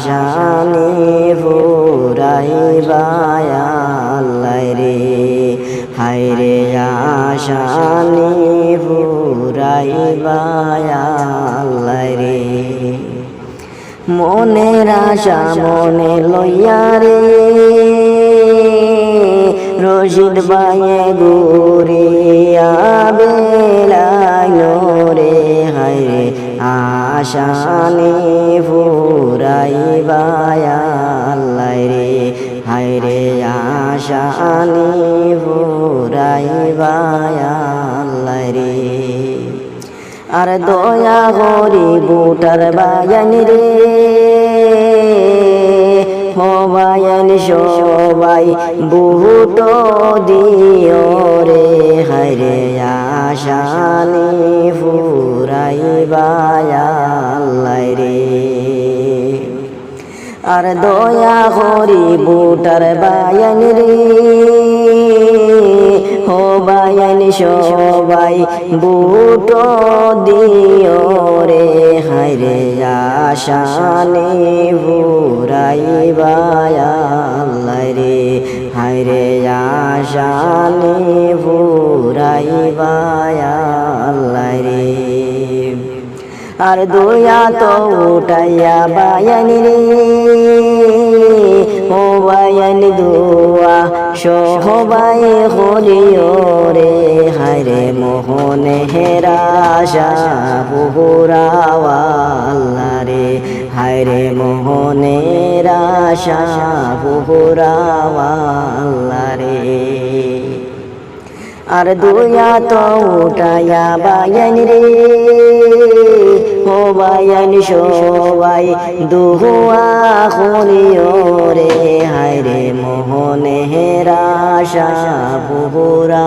আশানি ফুরাইবায় আল্লাহ রে। হায় রে আশানি ফুরাইবায় আল্লাহ রে। মনের আশা মনে লইয়া রে। রশিদ বায়ে গুরিয়া বেলাইনো রে। হায় আশানি ফুরাইবায় আল্লাহ রে, হায় রে আশানি ফুরাইবায় আল্লাহ রে। আর দয়া করি বুটার বায়ান রে হবায়ান সবাই বুট দিও রে হরে আশানি ফুরাই আর দয়া করি বুটার বায়ান রে। হো বায়ান সবাই, বুট দিও রে। হায়রে আশানে বুড়াই বায়াল্লাই রে। হায়রে আশানে বুড়াই বায়াল্লাই রে। আর দয়া তো উঠাইয়া বায়ানি রে। ও বায়ানি দোয়া সহবাই হরিও রে। হায়রে মোহনে হেরাশা পুহুরাওয়াল্লা রে। হায়রে মোহনে রাশা পুহুরাওয়াল্লা রে। আর দুয়া তো উঠায়া বায়ান রে। সবাই, দুহুয়া করিও রে। হায় রে মোহনে হেরাশা বুহুরা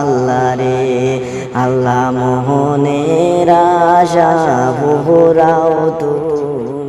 আল্লাহ রে। আল্লাহ মোহনে রাশা, বুহুরাও তুমি